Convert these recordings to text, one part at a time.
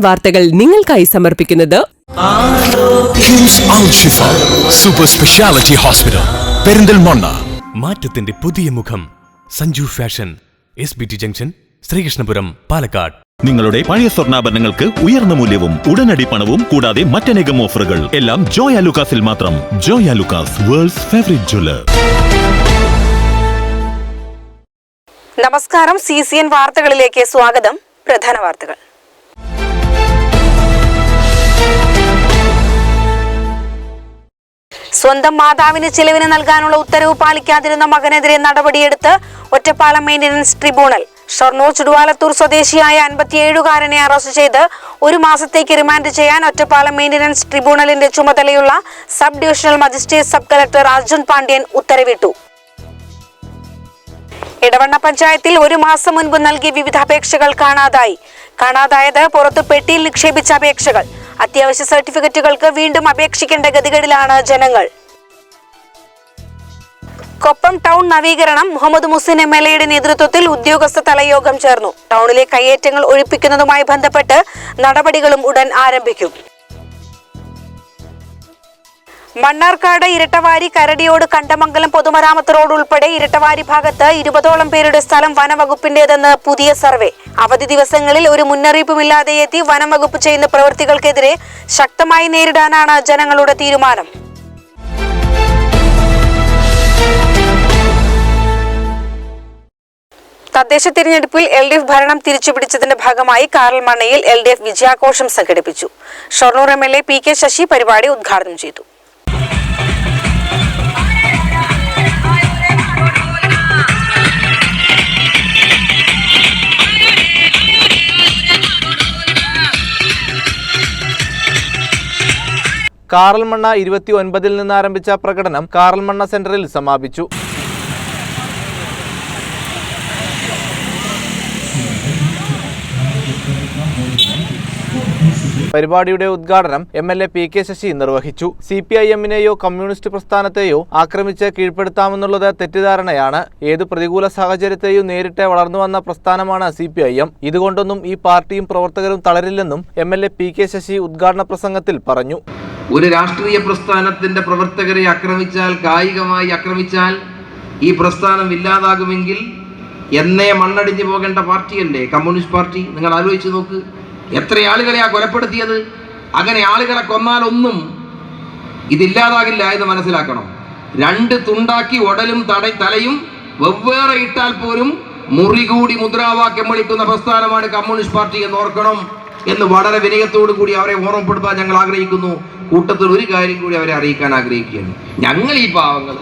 വാർത്തകൾ നിങ്ങൾക്കായി സമർപ്പിക്കുന്നത് സൂപ്പർ സ്പെഷ്യാലിറ്റി ഹോസ്പിറ്റൽ പെരിന്തൽമണ്ണ. മാറ്റത്തിന്റെ പുതിയ മുഖം. Sanju fashion S B T junction Sreekrishnapuram Palakkad. നിങ്ങളുടെ പഴയ സ്വർണാഭരണങ്ങൾക്ക് ഉയർന്ന മൂല്യവും ഉടനടി പണവും കൂടാതെ മറ്റനേകം ഓഫറുകൾ. എല്ലാം ജോയ ലുക്കാസിൽ മാത്രം. Joyalukkas world's favourite jeweller നമസ്കാരം സി സി എൻ വാർത്തകളിലേക്ക് സ്വാഗതം. പ്രധാന വാർത്തകൾ. സ്വന്തം മാതാവിന് ചിലവിന് നൽകാനുള്ള ഉത്തരവ് പാലിക്കാതിരുന്ന മകനെതിരെ നടപടിയെടുത്ത് ഒറ്റപ്പാലം മെയിന്റനൻസ് ട്രിബ്യൂണൽ ഷൊർണൂർ ചുടുവാലത്തൂർ സ്വദേശിയായ അൻപത്തിയേഴുകാരനെ അറസ്റ്റ് ചെയ്ത് ഒരു മാസത്തേക്ക് റിമാൻഡ് ചെയ്യാൻ ഒറ്റപ്പാലം മെയിന്റനൻസ് ട്രിബ്യൂണലിന്റെ ചുമതലയുള്ള sub divisional magistrate sub collector Arjun Pandian ഉത്തരവിട്ടു. ഇടവണ്ണ പഞ്ചായത്തിൽ ഒരു മാസം മുൻപ് നൽകിയ വിവിധ അപേക്ഷകൾ കാണാതായി. കാണാതായത് പുറത്ത് പെട്ടിയിൽ നിക്ഷേപിച്ച അപേക്ഷകൾ. അത്യാവശ്യ സർട്ടിഫിക്കറ്റുകൾക്ക് വീണ്ടും അപേക്ഷിക്കേണ്ട ഗതികേടിലാണ് ജനങ്ങൾ. കൊപ്പം ടൗൺ നവീകരണം മുഹമ്മദ് മുസിൻ എം എൽ എയുടെ നേതൃത്വത്തിൽ ഉദ്യോഗസ്ഥ തലയോഗം ചേർന്നു. ടൗണിലെ കയ്യേറ്റങ്ങൾ ഒഴിപ്പിക്കുന്നതുമായി ബന്ധപ്പെട്ട് നടപടികളും ഉടൻ ആരംഭിക്കും. മണ്ണാർക്കാട് ഇരട്ടവാരി കരടിയോട് കണ്ടമംഗലം പൊതുമരാമത്ത് റോഡ് ഉൾപ്പെടെ ഇരട്ടവാരി ഭാഗത്ത് ഇരുപതോളം പേരുടെ സ്ഥലം വനവകുപ്പിന്റേതെന്ന് പുതിയ സർവേ. അവധി ദിവസങ്ങളിൽ ഒരു മുന്നറിയിപ്പുമില്ലാതെ എത്തി വനം വകുപ്പ് ചെയ്യുന്ന പ്രവൃത്തികൾക്കെതിരെ ശക്തമായി നേരിടാനാണ് ജനങ്ങളുടെ തീരുമാനം. തദ്ദേശ തിരഞ്ഞെടുപ്പിൽ എൽ ഡി എഫ് ഭരണം തിരിച്ചുപിടിച്ചതിന്റെ ഭാഗമായി കാറൽമണ്ണയിൽ എൽ ഡി എഫ് വിജയാഘോഷം സംഘടിപ്പിച്ചു. Shoranur M L A P K Sasi പരിപാടി ഉദ്ഘാടനം ചെയ്തു. കാറൽമണ്ണ ഇരുപത്തി ഒൻപതിൽ നിന്ന് ആരംഭിച്ച പ്രകടനം കാറൽമണ്ണ സെന്ററിൽ സമാപിച്ചു. പരിപാടിയുടെ ഉദ്ഘാടനം M L A P K Sasi നിർവഹിച്ചു. സി പി ഐ എമ്മിനെയോ കമ്മ്യൂണിസ്റ്റ് പ്രസ്ഥാനത്തെയോ ആക്രമിച്ച് കീഴ്പ്പെടുത്താമെന്നുള്ളത് തെറ്റിദ്ധാരണയാണ്. ഏത് പ്രതികൂല സാഹചര്യത്തെയും നേരിട്ട് വളർന്നു വന്ന പ്രസ്ഥാനമാണ് സി പി ഐ എം. ഇതുകൊണ്ടൊന്നും ഈ പാർട്ടിയും പ്രവർത്തകരും തളരില്ലെന്നും M L A P K Sasi ഉദ്ഘാടന പ്രസംഗത്തിൽ പറഞ്ഞു. ഒരു രാഷ്ട്രീയ പ്രസ്ഥാനത്തിന്റെ പ്രവർത്തകരെ ആക്രമിച്ചാൽ കായികമായി ആക്രമിച്ചാൽ ഈ പ്രസ്ഥാനം ഇല്ലാതാകുമെങ്കിൽ എന്നേ മണ്ണടിഞ്ഞു പോകേണ്ട പാർട്ടിയല്ലേ? Communist party? നിങ്ങൾ ആലോചിച്ച് നോക്ക്. എത്ര ആ കൊലപ്പെടുത്തിയത്? അങ്ങനെ ആളുകളെ കൊന്നാലൊന്നും ഇതില്ലാതാകില്ല എന്ന് മനസ്സിലാക്കണം. രണ്ട് തുണ്ടാക്കി ഉടലും തട തലയും വെവ്വേറെ ഇട്ടാൽ പോലും മുറി കൂടി മുദ്രാവാക്യം വിളിക്കുന്ന പ്രസ്ഥാനമാണ് കമ്മ്യൂണിസ്റ്റ് പാർട്ടി എന്ന് ഓർക്കണം എന്ന് വളരെ വിനയത്തോടു കൂടി അവരെ ഓർമ്മപ്പെടുത്താൻ ഞങ്ങൾ ആഗ്രഹിക്കുന്നു. കൂട്ടത്തിൽ ഒരു കാര്യം കൂടി അവരെ അറിയിക്കാൻ ആഗ്രഹിക്കുകയാണ്. ഞങ്ങൾ ഈ പാവങ്ങൾ?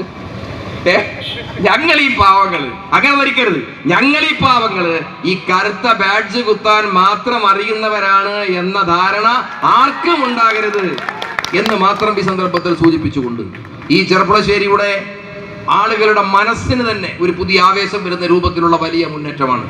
ഞങ്ങൾ ഈ പാവങ്ങൾ. അങ്ങനെ വരിക്കരുത് ഞങ്ങൾ ഈ പാവങ്ങൾ ഈ കറുത്ത ബാഡ്ജ് കുത്താൻ മാത്രം അറിയുന്നവരാണ് എന്ന ധാരണ ആർക്കും ഉണ്ടാകരുത് എന്ന് മാത്രം ഈ സന്ദർഭത്തിൽ സൂചിപ്പിച്ചുകൊണ്ട് ഈ ചെറുപ്പുളശ്ശേരിയുടെ ആളുകളുടെ മനസ്സിന് തന്നെ ഒരു പുതിയ ആവേശം വരുന്ന രൂപത്തിലുള്ള വലിയ മുന്നേറ്റമാണ്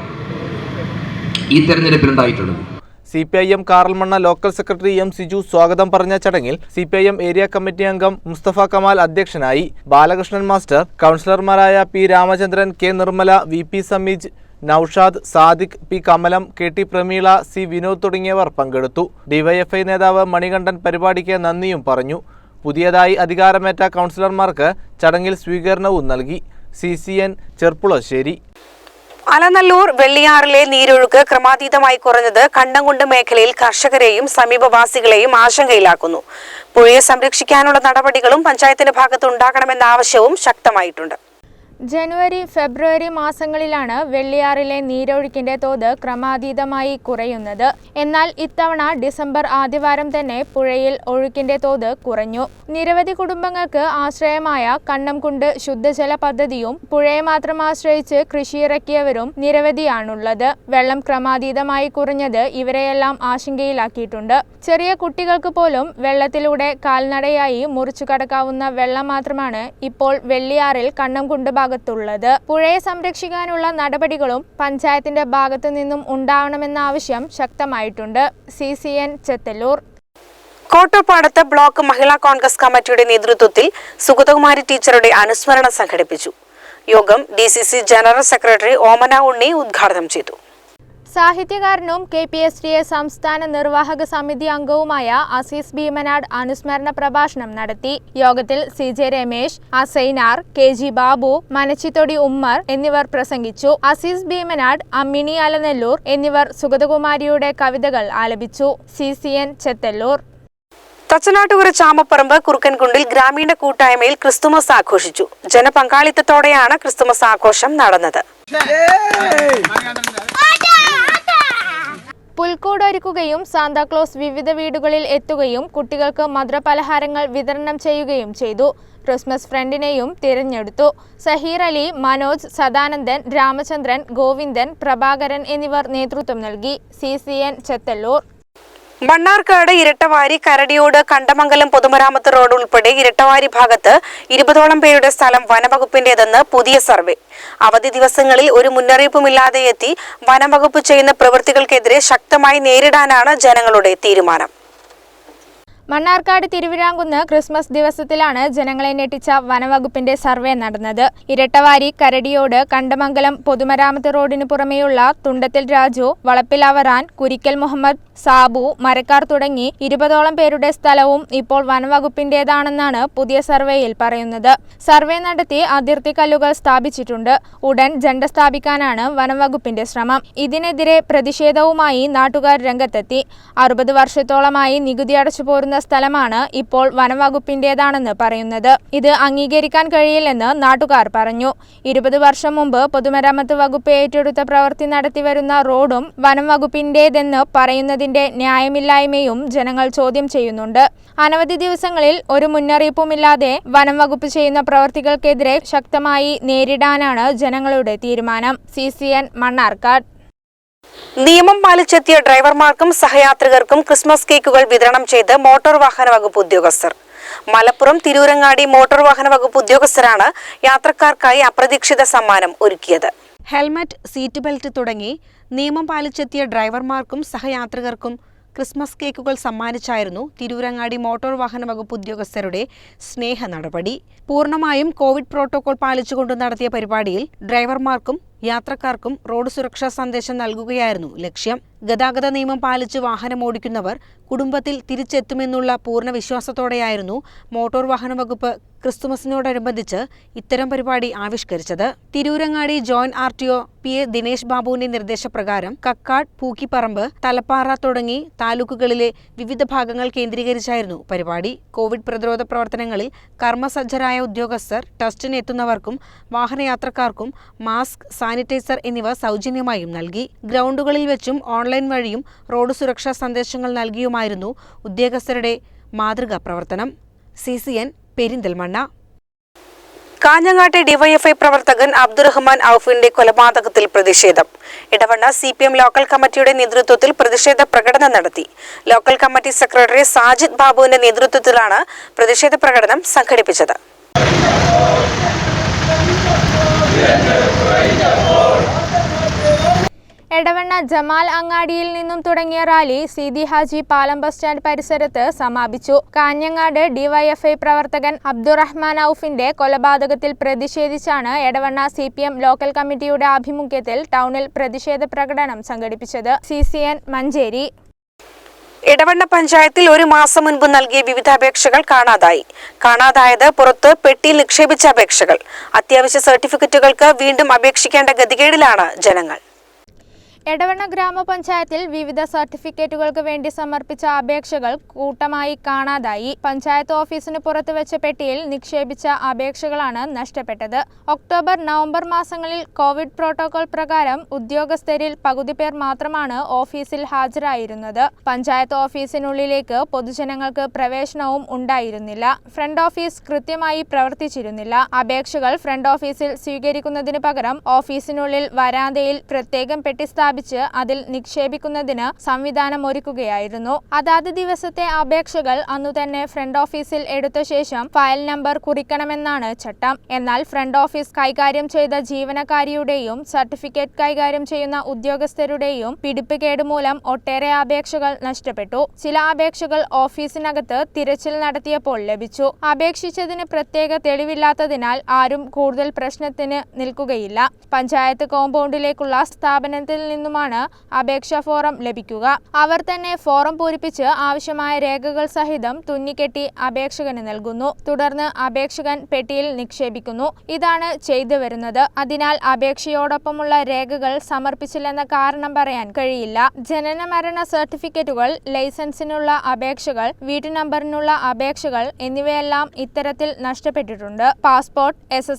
ഈ തെരഞ്ഞെടുപ്പിൽ ഉണ്ടായിട്ടുള്ളത് C P I M Karalmanna local secretary M Siju സ്വാഗതം പറഞ്ഞ ചടങ്ങിൽ C P I M area committee അംഗം മുസ്തഫ കമാൽ അധ്യക്ഷനായി ബാലകൃഷ്ണൻ മാസ്റ്റർ കൗൺസിലർമാരായ P Ramachandran K Nirmala V P Sameej Noushad Sadiq P Kamalam K T Prameela C Vinod തുടങ്ങിയവർ പങ്കെടുത്തു. DYFI നേതാവ് മണികണ്ഠൻ പരിപാടിക്ക് നന്ദിയും പറഞ്ഞു. പുതിയതായി അധികാരമേറ്റ കൗൺസിലർമാർക്ക് ചടങ്ങിൽ സ്വീകരണവും നൽകി. C C N Cherpulassery. Alanallur വെള്ളിയാറിലെ നീരൊഴുക്ക് ക്രമാതീതമായി കുറഞ്ഞത് കണ്ടംകുണ്ട് മേഖലയിൽ കർഷകരെയും സമീപവാസികളെയും ആശങ്കയിലാക്കുന്നു. പുഴയെ സംരക്ഷിക്കാനുള്ള നടപടികളും പഞ്ചായത്തിന്റെ ഭാഗത്ത് ഉണ്ടാകണമെന്ന ആവശ്യവും ശക്തമായിട്ടുണ്ട്. ജനുവരി ഫെബ്രുവരി മാസങ്ങളിലാണ് വെള്ളിയാറിലെ നീരൊഴുക്കിന്റെ തോത് ക്രമാതീതമായി കുറയുന്നത്. എന്നാൽ ഇത്തവണ ഡിസംബർ ആദ്യവാരം തന്നെ പുഴയിൽ ഒഴുക്കിന്റെ തോത് കുറഞ്ഞു. നിരവധി കുടുംബങ്ങൾക്ക് ആശ്രയമായ കണ്ണംകുണ്ട് ശുദ്ധജല പദ്ധതിയും പുഴയെ മാത്രം ആശ്രയിച്ച് കൃഷിയിറക്കിയവരും നിരവധിയാണുള്ളത്. വെള്ളം ക്രമാതീതമായി കുറഞ്ഞത് ഇവരെയെല്ലാം ആശങ്കയിലാക്കിയിട്ടുണ്ട്. ചെറിയ കുട്ടികൾക്ക് പോലും വെള്ളത്തിലൂടെ കാൽനടയായി മുറിച്ചു കടക്കാവുന്ന വെള്ളം മാത്രമാണ് ഇപ്പോൾ വെള്ളിയാറിൽ കണ്ണംകുണ്ട് ഭാഗത്തുള്ളത്. പുഴയെ സംരക്ഷിക്കാനുള്ള നടപടികളും പഞ്ചായത്തിന്റെ ഭാഗത്തു നിന്നും ഉണ്ടാവണമെന്ന ആവശ്യം ശക്തമായിട്ടുണ്ട്. C C N Chethallur. കോട്ടപ്പാടത്ത് block Mahila Congress കമ്മിറ്റിയുടെ നേതൃത്വത്തിൽ സുഗതകുമാരി ടീച്ചറുടെ അനുസ്മരണം സംഘടിപ്പിച്ചു. യോഗം D general secretary Omana Unni ഉദ്ഘാടനം ചെയ്തു. സാഹിത്യകാരനും K P S T A സംസ്ഥാന നിർവാഹക സമിതി അംഗവുമായ അസീസ് ഭീമനാട് അനുസ്മരണ പ്രഭാഷണം നടത്തി. യോഗത്തിൽ C J Ramesh Assainar K G Babu Manachithodi Ummer എന്നിവർ പ്രസംഗിച്ചു. അസീസ് ഭീമനാട് അമ്മിണി അലനെല്ലൂർ എന്നിവർ സുഗതകുമാരിയുടെ കവിതകൾ ആലപിച്ചു. C C N Chethallur. Thachanattukara Chamaparamba കുറുക്കൻകുണ്ടിൽ ഗ്രാമീണ കൂട്ടായ്മയിൽ ക്രിസ്തുമസ് ആഘോഷിച്ചു. ജനപങ്കാളിത്തത്തോടെയാണ് ക്രിസ്തുമസ് ആഘോഷം നടന്നത്. പുൽക്കൂടൊരുക്കുകയും സാന്താക്ലോസ് വിവിധ വീടുകളിൽ എത്തുകയും കുട്ടികൾക്ക് മധുരപലഹാരങ്ങൾ വിതരണം ചെയ്യുകയും ചെയ്തു. ക്രിസ്മസ് ഫ്രണ്ടിനെയും തിരഞ്ഞെടുത്തു. സഹീർ അലി മനോജ് സദാനന്ദൻ രാമചന്ദ്രൻ ഗോവിന്ദൻ പ്രഭാകരൻ എന്നിവർ നേതൃത്വം നൽകി. C C N Chethallur. Mannarkkad Irattavari Karadiyode Kandamangalam പൊതുമരാമത്ത് റോഡ് ഉൾപ്പെടെ ഇരട്ടവാരി ഭാഗത്ത് ഇരുപതോളം പേരുടെ സ്ഥലം വനവകുപ്പിന്റേതെന്ന് പുതിയ സർവേ. അവധി ദിവസങ്ങളിൽ ഒരു മുന്നറിയിപ്പുമില്ലാതെ എത്തി വനംവകുപ്പ് ചെയ്യുന്ന പ്രവൃത്തികൾക്കെതിരെ ശക്തമായി നേരിടാനാണ് ജനങ്ങളുടെ തീരുമാനം. മണ്ണാർക്കാട് തിരുവിഴാങ്കുന്ന് ക്രിസ്മസ് ദിവസത്തിലാണ് ജനങ്ങളെ ഞെട്ടിച്ച വനവകുപ്പിന്റെ സർവേ നടന്നത്. ഇരട്ടവാരി കരടിയോട് കണ്ടമംഗലം പൊതുമരാമത്ത് റോഡിന് പുറമെയുള്ള തുണ്ടത്തിൽ രാജു വളപ്പിലവറാൻ കുരിക്കൽ മുഹമ്മദ് സാബു മരക്കാർ തുടങ്ങി ഇരുപതോളം പേരുടെ സ്ഥലവും ഇപ്പോൾ വനവകുപ്പിന്റേതാണെന്നാണ് പുതിയ സർവേയിൽ പറയുന്നത്. സർവേ നടത്തി അതിർത്തി കല്ലുകൾ സ്ഥാപിച്ചിട്ടുണ്ട്. ഉടൻ ജണ്ട സ്ഥാപിക്കാനാണ് വനംവകുപ്പിന്റെ ശ്രമം. ഇതിനെതിരെ പ്രതിഷേധവുമായി നാട്ടുകാർ രംഗത്തെത്തി. അറുപത് വർഷത്തോളമായി നികുതി അടച്ചു പോരുന്ന സ്ഥലമാണ് ഇപ്പോൾ വനംവകുപ്പിന്റേതാണെന്ന് പറയുന്നത്. ഇത് അംഗീകരിക്കാൻ കഴിയില്ലെന്ന് നാട്ടുകാർ പറഞ്ഞു. ഇരുപത് വർഷം മുമ്പ് പൊതുമരാമത്ത് വകുപ്പ് ഏറ്റെടുത്ത പ്രവൃത്തി നടത്തിവരുന്ന റോഡും വനം വകുപ്പിന്റേതെന്ന് പറയുന്നതിന്റെ ന്യായമില്ലായ്മയും ജനങ്ങൾ ചോദ്യം ചെയ്യുന്നുണ്ട്. അനവധി ദിവസങ്ങളിൽ ഒരു മുന്നറിയിപ്പുമില്ലാതെ വനം വകുപ്പ് ചെയ്യുന്ന പ്രവർത്തികൾക്കെതിരെ ശക്തമായി നേരിടാനാണ് ജനങ്ങളുടെ തീരുമാനം. സി സി എൻ മണ്ണാർക്കാട് നിയമം പാലിച്ചെത്തിയ ഡ്രൈവർമാർക്കും സഹയാത്രികർക്കും ക്രിസ്മസ് കേക്കുകൾ വിതരണം ചെയ്ത് മോട്ടോർ വാഹന വകുപ്പ് ഉദ്യോഗസ്ഥർ. മലപ്പുറം തിരൂരങ്ങാടി മോട്ടോർ വാഹന വകുപ്പ് ഉദ്യോഗസ്ഥരാണ് യാത്രക്കാർക്കായി അപ്രതീക്ഷിത സമ്മാനം ഒരുക്കിയത്. ഹെൽമറ്റ് സീറ്റ് ബെൽറ്റ് തുടങ്ങി നിയമം പാലിച്ചെത്തിയ ഡ്രൈവർമാർക്കും സഹയാത്രികർക്കും ക്രിസ്മസ് കേക്കുകൾ സമ്മാനിച്ചായിരുന്നു തിരൂരങ്ങാടി മോട്ടോർ വാഹന വകുപ്പ് ഉദ്യോഗസ്ഥരുടെ സ്നേഹ നടപടി. പൂർണമായും കോവിഡ് പ്രോട്ടോകോൾ പാലിച്ചുകൊണ്ട് നടത്തിയ പരിപാടിയിൽ ഡ്രൈവർമാർക്കും യാത്രക്കാർക്കും റോഡ് സുരക്ഷാ സന്ദേശം നൽകുകയായിരുന്നു. ലക്ഷ്യം ഗതാഗത നിയമം പാലിച്ച് വാഹനമോടിക്കുന്നവർ കുടുംബത്തിൽ തിരിച്ചെത്തുമെന്നുള്ള പൂർണ വിശ്വാസത്തോടെയായിരുന്നു മോട്ടോർ വാഹന വകുപ്പ് ക്രിസ്തുമസിനോടനുബന്ധിച്ച് ഇത്തരം പരിപാടി ആവിഷ്കരിച്ചത്. Tirurangadi joint R T O P A Dinesh ബാബുവിന്റെ നിർദ്ദേശപ്രകാരം കക്കാട് പൂക്കിപ്പറമ്പ് തലപ്പാറ തുടങ്ങി താലൂക്കുകളിലെ വിവിധ ഭാഗങ്ങൾ കേന്ദ്രീകരിച്ചായിരുന്നു പരിപാടി. കോവിഡ് പ്രതിരോധ പ്രവർത്തനങ്ങളിൽ കർമ്മസജ്ജരായ ഉദ്യോഗസ്ഥർ ടെസ്റ്റിന് എത്തുന്നവർക്കും വാഹനയാത്രക്കാർക്കും മാസ്ക് സാനിറ്റൈസർ എന്നിവ സൗജന്യമായും നൽകി. ഗ്രൗണ്ടുകളിൽ വെച്ചും ഓൺലൈൻ വഴിയും റോഡ് സുരക്ഷാ സന്ദേശങ്ങൾ നൽകിയുമായിരുന്നു ഉദ്യോഗസ്ഥരുടെ മാതൃകാ പ്രവർത്തനം. C C N Perinthalmanna. കാഞ്ഞങ്ങാട്ടെ DYFI പ്രവർത്തകൻ അബ്ദുറഹ്മാൻ ഔഫിന്റെ കൊലപാതകത്തിൽ പ്രതിഷേധം. Edavanna C P M local കമ്മിറ്റിയുടെ നേതൃത്വത്തിൽ പ്രതിഷേധ പ്രകടനം നടത്തി. ലോക്കൽ കമ്മിറ്റി സെക്രട്ടറി സാജിദ് ബാബുവിന്റെ നേതൃത്വത്തിലാണ് പ്രതിഷേധ പ്രകടനം സംഘടിപ്പിച്ചത്. എടവണ്ണ ജമാൽ അങ്ങാടിയിൽ നിന്നും തുടങ്ങിയ റാലി സിദി ഹാജി പാലം ബസ് സ്റ്റാൻഡ് പരിസരത്ത് സമാപിച്ചു. കാഞ്ഞങ്ങാട് ഡിവൈഎഫ്ഐ പ്രവർത്തകൻ അബ്ദുറഹ്മാൻ ഔഫിന്റെ കൊലപാതകത്തിൽ പ്രതിഷേധിച്ചാണ് Edavanna C P M local കമ്മിറ്റിയുടെ ആഭിമുഖ്യത്തിൽ ടൗണിൽ പ്രതിഷേധ പ്രകടനം സംഘടിപ്പിച്ചത്. C C N Manjeri. Edavanna പഞ്ചായത്തിൽ ഒരു മാസം മുൻപ് നൽകിയ വിവിധ അപേക്ഷകൾ കാണാതായി. കാണാതായത് പുറത്ത് പെട്ടിയിൽ നിക്ഷേപിച്ച അപേക്ഷകൾ. അത്യാവശ്യ സർട്ടിഫിക്കറ്റുകൾക്ക് വീണ്ടും അപേക്ഷിക്കേണ്ട ഗതികേടിലാണ് ജനങ്ങൾ. എടവണ്ണ ഗ്രാമപഞ്ചായത്തിൽ വിവിധ സർട്ടിഫിക്കറ്റുകൾക്ക് വേണ്ടി സമർപ്പിച്ച അപേക്ഷകൾ കൂട്ടമായി കാണാതായി. പഞ്ചായത്ത് ഓഫീസിന് പുറത്ത് വെച്ച പെട്ടിയിൽ നിക്ഷേപിച്ച അപേക്ഷകളാണ് നഷ്ടപ്പെട്ടത്. ഒക്ടോബർ നവംബർ മാസങ്ങളിൽ കോവിഡ് പ്രോട്ടോകോൾ പ്രകാരം ഉദ്യോഗസ്ഥരിൽ പകുതി പേർ മാത്രമാണ് ഓഫീസിൽ ഹാജരായിരുന്നത്. പഞ്ചായത്ത് ഓഫീസിനുള്ളിലേക്ക് പൊതുജനങ്ങൾക്ക് പ്രവേശനവും ഉണ്ടായിരുന്നില്ല. ഫ്രണ്ട് ഓഫീസ് കൃത്യമായി പ്രവർത്തിച്ചിരുന്നില്ല. അപേക്ഷകൾ ഫ്രണ്ട് ഓഫീസിൽ സ്വീകരിക്കുന്നതിന് പകരം ഓഫീസിനുള്ളിൽ വരാന്തയിൽ പ്രത്യേകം പെട്ടി സ്ഥാപിച്ച് അതിൽ നിക്ഷേപിക്കുന്നതിന് സംവിധാനം ഒരുക്കുകയായിരുന്നു. അതാത് ദിവസത്തെ അപേക്ഷകൾ അന്നു തന്നെ ഫ്രണ്ട് ഓഫീസിൽ എടുത്ത ശേഷം ഫയൽ നമ്പർ കുറിക്കണമെന്നാണ് ചട്ടം. എന്നാൽ ഫ്രണ്ട് ഓഫീസ് കൈകാര്യം ചെയ്ത ജീവനക്കാരിയുടെയും സർട്ടിഫിക്കറ്റ് കൈകാര്യം ചെയ്യുന്ന ഉദ്യോഗസ്ഥരുടെയും പിടിപ്പ് കേടുമൂലം ഒട്ടേറെ അപേക്ഷകൾ നഷ്ടപ്പെട്ടു. ചില അപേക്ഷകൾ ഓഫീസിനകത്ത് തിരച്ചിൽ നടത്തിയപ്പോൾ ലഭിച്ചു. അപേക്ഷിച്ചതിന് പ്രത്യേക തെളിവില്ലാത്തതിനാൽ ആരും കൂടുതൽ പ്രശ്നത്തിന് നിൽക്കുകയില്ല. പഞ്ചായത്ത് കോമ്പൗണ്ടിലേക്കുള്ള സ്ഥാപനത്തിൽ നിന്നും നിന്നുമാണ് അപേക്ഷാ ഫോറം ലഭിക്കുക. അവർ തന്നെ ഫോറം പൂരിപ്പിച്ച് ആവശ്യമായ രേഖകൾ സഹിതം തുന്നിക്കെട്ടി അപേക്ഷകന് നൽകുന്നു. തുടർന്ന് അപേക്ഷകൻ പെട്ടിയിൽ നിക്ഷേപിക്കുന്നു. ഇതാണ് ചെയ്തു വരുന്നത്. അതിനാൽ അപേക്ഷയോടൊപ്പമുള്ള രേഖകൾ സമർപ്പിച്ചില്ലെന്ന കാരണം പറയാൻ കഴിയില്ല. ജനന മരണ സർട്ടിഫിക്കറ്റുകൾ ലൈസൻസിനുള്ള അപേക്ഷകൾ വീട്ടു നമ്പറിനുള്ള അപേക്ഷകൾ എന്നിവയെല്ലാം ഇത്തരത്തിൽ നഷ്ടപ്പെട്ടിട്ടുണ്ട്. പാസ്പോർട്ട് എസ്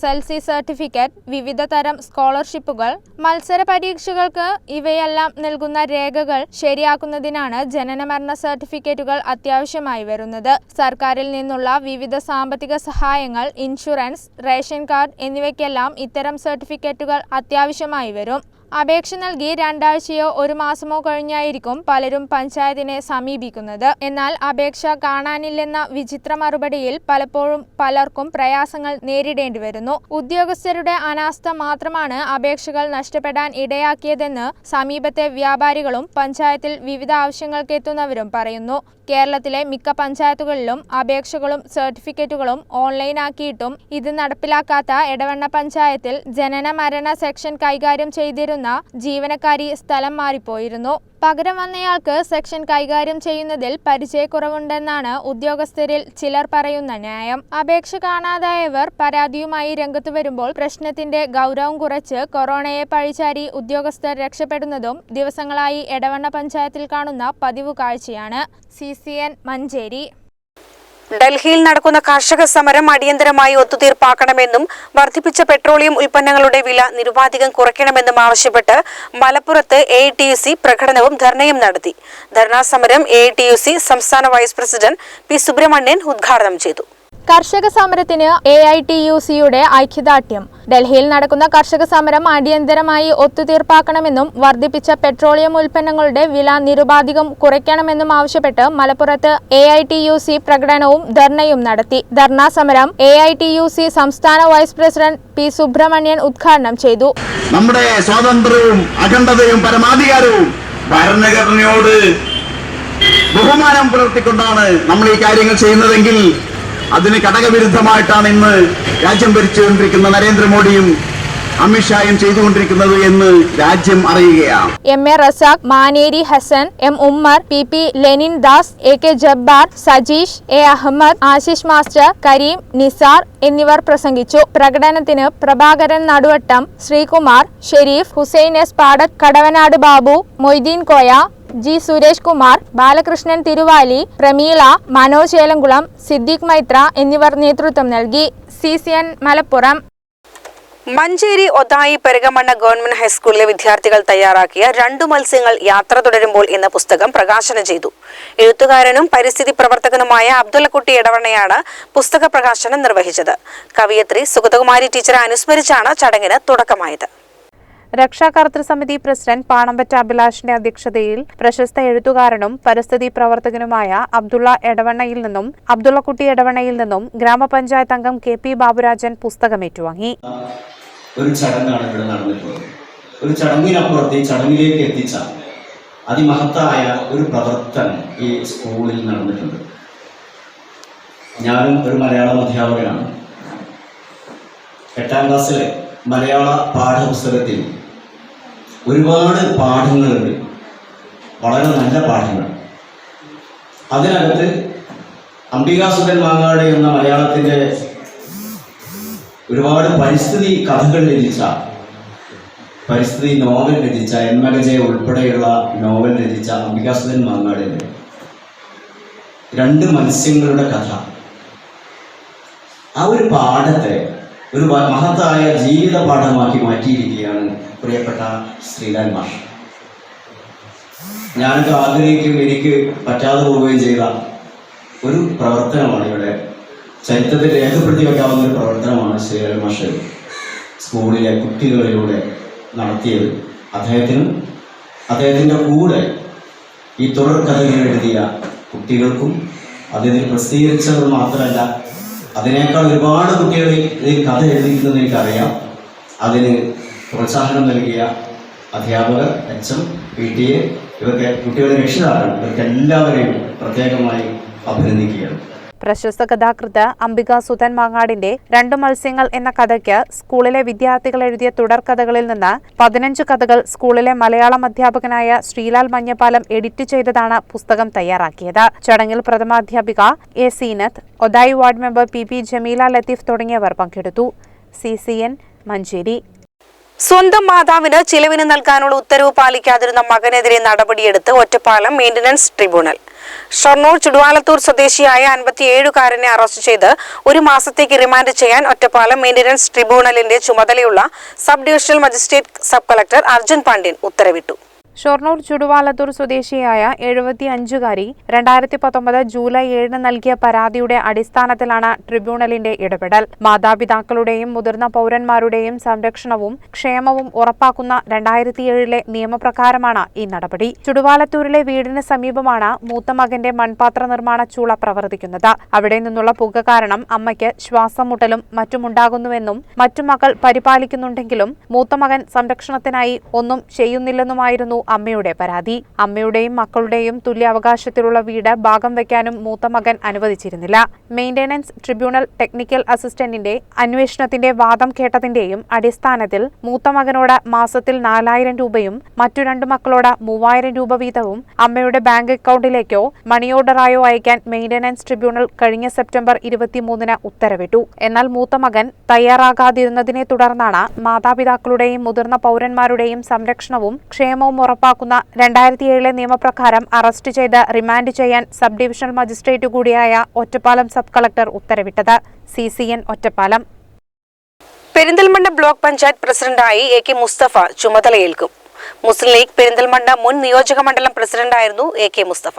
സർട്ടിഫിക്കറ്റ് വിവിധ തരം സ്കോളർഷിപ്പുകൾ മത്സര പരീക്ഷകൾക്ക് ഇവയെല്ലാം നൽകുന്ന രേഖകൾ ശരിയാക്കുന്നതിനാണ് ജനനമരണ സർട്ടിഫിക്കറ്റുകൾ അത്യാവശ്യമായി വരുന്നത്. സർക്കാരിൽ നിന്നുള്ള വിവിധ സാമ്പത്തിക സഹായങ്ങൾ ഇൻഷുറൻസ് റേഷൻ കാർഡ് എന്നിവയ്ക്കെല്ലാം ഇത്തരം സർട്ടിഫിക്കറ്റുകൾ അത്യാവശ്യമായി വരും. അപേക്ഷ നൽകി രണ്ടാഴ്ചയോ ഒരു മാസമോ കഴിഞ്ഞായിരിക്കും പലരും പഞ്ചായത്തിനെ സമീപിക്കുന്നത്. എന്നാൽ അപേക്ഷ കാണാനില്ലെന്ന വിചിത്ര മറുപടിയിൽ പലപ്പോഴും പലർക്കും പ്രയാസങ്ങൾ നേരിടേണ്ടി വരുന്നു. ഉദ്യോഗസ്ഥരുടെ അനാസ്ഥ മാത്രമാണ് അപേക്ഷകൾ നഷ്ടപ്പെടാൻ ഇടയാക്കിയതെന്ന് സമീപത്തെ വ്യാപാരികളും പഞ്ചായത്തിൽ വിവിധ ആവശ്യങ്ങൾക്ക് എത്തുന്നവരും പറയുന്നു. കേരളത്തിലെ മിക്ക പഞ്ചായത്തുകളിലും അപേക്ഷകളും സർട്ടിഫിക്കറ്റുകളും ഓൺലൈനാക്കിയിട്ടും ഇത് നടപ്പിലാക്കാത്ത എടവണ്ണ പഞ്ചായത്തിൽ ജനന മരണ സെക്ഷൻ കൈകാര്യം ചെയ്തിരുന്ന. ജീവനക്കാരി സ്ഥലം മാറിപ്പോയിരുന്നു. പകരം വന്നയാൾക്ക് സെക്ഷൻ കൈകാര്യം ചെയ്യുന്നതിൽ പരിചയക്കുറവുണ്ടെന്നാണ് ഉദ്യോഗസ്ഥരിൽ ചിലർ പറയുന്ന ന്യായം. അപേക്ഷ കാണാതായവർ പരാതിയുമായി രംഗത്ത് വരുമ്പോൾ പ്രശ്നത്തിന്റെ ഗൗരവം കുറച്ച് കൊറോണയെ പഴിചാരി ഉദ്യോഗസ്ഥർ രക്ഷപ്പെടുന്നതും ദിവസങ്ങളായി എടവണ്ണ പഞ്ചായത്തിൽ കാണുന്ന പതിവ് കാഴ്ചയാണ് സി മഞ്ചേരി ഡൽഹിയിൽ നടക്കുന്ന കർഷക സമരം അടിയന്തരമായി ഒത്തുതീർപ്പാക്കണമെന്നും വർദ്ധിപ്പിച്ച പെട്രോളിയം ഉൽപ്പന്നങ്ങളുടെ വില നിരുപാധികം കുറയ്ക്കണമെന്നും ആവശ്യപ്പെട്ട് മലപ്പുറത്ത് എ പ്രകടനവും ധർണയും നടത്തി. ധർണാ സമരം എ സംസ്ഥാന വൈസ് പ്രസിഡന്റ് പി സുബ്രഹ്മണ്യൻ ഉദ്ഘാടനം ചെയ്തു. കർഷക സമരത്തിന് എ ഐ ടി യു സിയുടെ ഐക്യദാർഢ്യം. ഡൽഹിയിൽ നടക്കുന്ന കർഷക സമരം അടിയന്തരമായി ഒത്തുതീർപ്പാക്കണമെന്നും വർദ്ധിപ്പിച്ച പെട്രോളിയം ഉൽപ്പന്നങ്ങളുടെ വില നിരുപാധികം കുറയ്ക്കണമെന്നും ആവശ്യപ്പെട്ട് മലപ്പുറത്ത് A I T U C പ്രകടനവും ധർണയും നടത്തി. ധർണാ സമരം A I T U C സംസ്ഥാന വൈസ് പ്രസിഡന്റ് പി സുബ്രഹ്മണ്യൻ ഉദ്ഘാടനം ചെയ്തു. നമ്മുടെ സ്വാതന്ത്ര്യവും അഖണ്ഡതയും പരമാധികാരവും ഭരണഘടനയോട് ബഹുമാനം പുലർത്തിക്കൊണ്ടാണ് നമ്മൾ ഈ കാര്യങ്ങൾ ചെയ്യുന്നതെങ്കിൽ അതിന് ഘടകവിരുദ്ധമായിട്ടാണ് ഇന്ന് രാജ്യം ഭരിച്ചുകൊണ്ടിരിക്കുന്ന നരേന്ദ്രമോദിയും അമിത്ഷായും ചെയ്തുകൊണ്ടിരിക്കുന്നത് എന്ന് രാജ്യം അറിയുകയാണ്. M A Razak Maneri Hasan M Ummer P P Lenin Das A K Jabbar Sajeesh A Ahmed Ashish master Kareem Nizar എന്നിവർ പ്രസംഗിച്ചു. പ്രകടനത്തിന് പ്രഭാകരൻ നടുവട്ടം ശ്രീകുമാർ ഷെരീഫ് ഹുസൈൻ എസ് പാടത്ത് കടവനാട് ബാബു മൊയ്തീൻ കോയ ജി സുരേഷ് കുമാർ ബാലകൃഷ്ണൻ തിരുവാലി പ്രമീള മനോജ് ഏലംകുളം സിദ്ദീഖ് മൈത്ര എന്നിവർ നേതൃത്വം നൽകി. C C N Malappuram. Manjeri Othayi Perakamanna government ഹൈസ്കൂളിലെ വിദ്യാർത്ഥികൾ തയ്യാറാക്കിയ രണ്ടു മത്സ്യങ്ങൾ യാത്ര തുടരുമ്പോൾ എന്ന പുസ്തകം പ്രകാശനം ചെയ്തു. എഴുത്തുകാരനും പരിസ്ഥിതി പ്രവർത്തകനുമായ അബ്ദുള്ളക്കുട്ടി ഇടവണ്ണയാണ് പുസ്തക പ്രകാശനം നിർവഹിച്ചത്. കവിയത്രി സുഗതകുമാരി ടീച്ചറെ അനുസ്മരിച്ചാണ് ചടങ്ങിന് തുടക്കമായത്. രക്ഷാകർതൃ സമിതി പ്രസിഡന്റ് പാണമ്പറ്റ അഭിലാഷിന്റെ അധ്യക്ഷതയിൽ പ്രശസ്ത എഴുത്തുകാരനും പരിസ്ഥിതി പ്രവർത്തകനുമായ അബ്ദുള്ള എടവണ്ണയിൽ നിന്നും അബ്ദുള്ളക്കുട്ടി എടവണ്ണയിൽ നിന്നും ഗ്രാമപഞ്ചായത്ത് അംഗം കെ പി ബാബുരാജൻ പുസ്തകം ഏറ്റുവാങ്ങി. ഒരു ചടങ്ങാണ് ഇവിടെ നടന്നിട്ടുള്ളത്. ഒരു ചടങ്ങിനപ്പുറത്ത് ചടങ്ങിലേക്ക് എത്തിച്ച അതിമഹത്തായ ഒരു പ്രവർത്തനം ഈ സ്കൂളിൽ നടന്നിട്ടുണ്ട്. ഞാനും ഒരു മലയാളം അധ്യാപകനാണ്. എട്ടാം ക്ലാസ്സിലെ മലയാള പാഠപുസ്തകത്തിൽ ഒരുപാട് പാഠങ്ങളുണ്ട് വളരെ നല്ല പാഠങ്ങൾ. അതിനകത്ത് അംബികാസുതൻ മാങ്ങാട് എന്ന മലയാളത്തിന്റെ ഒരുപാട് പരിസ്ഥിതി കഥകൾ രചിച്ച പരിസ്ഥിതി നോവൽ രചിച്ച എന്മകജയ ഉൾപ്പെടെയുള്ള നോവൽ രചിച്ച അംബികാസുതൻ മാങ്ങാടിന്റെ രണ്ട് മത്സ്യങ്ങളുടെ കഥ. ആ ഒരു പാഠത്തെ ഒരു മഹത്തായ ജീവിത പാഠമാക്കി മാറ്റിയിരിക്കുകയാണ് പ്രിയപ്പെട്ട ശ്രീലാൽ മാഷ്. ഞാനൊക്കെ ആഗ്രഹിക്കും എനിക്ക് പറ്റാതെ പോവുകയും ചെയ്ത ഒരു പ്രവർത്തനമാണ് ഇവിടെ. ചരിത്രത്തിൽ രേഖപ്പെടുത്തി വെക്കാവുന്ന ഒരു പ്രവർത്തനമാണ് ശ്രീലാൽ മാഷ് സ്കൂളിലെ കുട്ടികളിലൂടെ നടത്തിയത്. അദ്ദേഹത്തിനും അദ്ദേഹത്തിന്റെ കൂടെ ഈ തുടർ കഥകൾ എഴുതിയ കുട്ടികൾക്കും അതിനെ പ്രസിദ്ധീകരിച്ചത് മാത്രമല്ല അതിനേക്കാൾ ഒരുപാട് കുട്ടികൾ ഈ കഥ എഴുതിയിരുന്നെന്ന് എനിക്കറിയാം. അതിന് പ്രോത്സാഹനം നൽകിയ അധ്യാപകർ എം പി ടി എ ഇവർക്ക് കുട്ടികളുടെ രക്ഷിതാക്കൾ ഇവർക്ക് എല്ലാവരെയും പ്രത്യേകമായി അഭിനന്ദിക്കുകയാണ്. പ്രശസ്ത കഥാകൃത്ത് അംബിക സുധൻ മാങ്ങാടിന്റെ രണ്ട് മത്സ്യങ്ങൾ എന്ന കഥയ്ക്ക് സ്കൂളിലെ വിദ്യാർത്ഥികൾ എഴുതിയ തുടർക്കഥകളിൽ നിന്ന് പതിനഞ്ച് കഥകൾ സ്കൂളിലെ മലയാളം അധ്യാപകനായ ശ്രീലാൽ മഞ്ഞപ്പാലം എഡിറ്റ് ചെയ്തതാണ് പുസ്തകം തയ്യാറാക്കിയത്. ചടങ്ങിൽ പ്രഥമാധ്യാപിക A Seenath Othayi ward member P P Jameela Latheef തുടങ്ങിയവർ പങ്കെടുത്തു. C C N Manjeri. സ്വന്തം മാതാവിന് ചിലവിന് നൽകാനുള്ള ഉത്തരവ് പാലിക്കാതിരുന്ന മകനെതിരെ നടപടിയെടുത്ത് ഒറ്റപ്പാലം മെയിന്റനൻസ് ട്രിബ്യൂണൽ. ഷൊർണൂർ ചുടുവാലത്തൂർ സ്വദേശിയായ അൻപത്തിയേഴുകാരനെ അറസ്റ്റ് ചെയ്ത് ഒരു മാസത്തേക്ക് റിമാൻഡ് ചെയ്യാൻ ഒറ്റപ്പാലം മെയിന്റനൻസ് ട്രിബ്യൂണലിന്റെ ചുമതലയുള്ള sub divisional magistrate sub collector Arjun Pandian ഉത്തരവിട്ടു. ഷൊർണൂർ ചുടുവാലത്തൂർ സ്വദേശിയായ എഴുപത്തി അഞ്ചുകാരി രണ്ടായിരത്തി പത്തൊമ്പത് ജൂലൈ ഏഴിന് നൽകിയ പരാതിയുടെ അടിസ്ഥാനത്തിലാണ് ട്രിബ്യൂണലിന്റെ ഇടപെടൽ. മാതാപിതാക്കളുടെയും മുതിർന്ന പൗരന്മാരുടെയും സംരക്ഷണവും ക്ഷേമവും ഉറപ്പാക്കുന്ന രണ്ടായിരത്തി ഏഴിലെ നിയമപ്രകാരമാണ് ഈ നടപടി. ചുടുവാലത്തൂരിലെ വീടിന് സമീപമാണ് മൂത്ത മകന്റെ മൺപാത്ര നിർമ്മാണ ചൂള പ്രവർത്തിക്കുന്നത്. അവിടെ നിന്നുള്ള പുക കാരണം അമ്മയ്ക്ക് ശ്വാസം മുട്ടലും മറ്റുമുണ്ടാകുന്നുവെന്നും മറ്റു മകൾ പരിപാലിക്കുന്നുണ്ടെങ്കിലും മൂത്ത മകൻ സംരക്ഷണത്തിനായി ഒന്നും ചെയ്യുന്നില്ലെന്നുമായിരുന്നു അമ്മയുടെ പരാതി. അമ്മയുടെയും മക്കളുടെയും തുല്യാവകാശത്തിലുള്ള വീട് ഭാഗം വയ്ക്കാനും മൂത്ത മകൻ അനുവദിച്ചിരുന്നില്ല. മെയിന്റനൻസ് ട്രിബ്യൂണൽ ടെക്നിക്കൽ അസിസ്റ്റന്റിന്റെ അന്വേഷണത്തിന്റെ വാദം കേട്ടതിന്റെയും അടിസ്ഥാനത്തിൽ മൂത്ത മകനോട് മാസത്തിൽ നാലായിരം രൂപയും മറ്റു രണ്ടു മക്കളോട് മൂവായിരം രൂപ വീതവും അമ്മയുടെ ബാങ്ക് അക്കൗണ്ടിലേക്കോ മണി ഓർഡറായോ അയക്കാൻ മെയിന്റനൻസ് ട്രിബ്യൂണൽ കഴിഞ്ഞ സെപ്റ്റംബർ ഇരുപത്തിമൂന്നിന് ഉത്തരവിട്ടു. എന്നാൽ മൂത്ത മകൻ തയ്യാറാകാതിരുന്നതിനെ തുടർന്നാണ് മാതാപിതാക്കളുടെയും മുതിർന്ന പൗരന്മാരുടെയും സംരക്ഷണവും ക്ഷേമവും ഉറപ്പാക്കുന്ന രണ്ടായിരത്തി ഏഴിലെ നിയമപ്രകാരം അറസ്റ്റ് ചെയ്ത് റിമാൻഡ് ചെയ്യാൻ സബ് ഡിവിഷണൽ മജിസ്ട്രേറ്റ് കൂടിയായ ഒറ്റപ്പാലം സബ് കളക്ടർ ഉത്തരവിട്ടത്. C C N Ottapalam. Perinthalmanna block panchayat പ്രസിഡന്റായി എ കെ മുസ്തഫ ചുമതലയേൽക്കും. മുസ്ലിം ലീഗ് പെരിന്തൽമണ്ണ മുൻ നിയോജക മണ്ഡലം പ്രസിഡന്റായിരുന്നു A K Mustafa.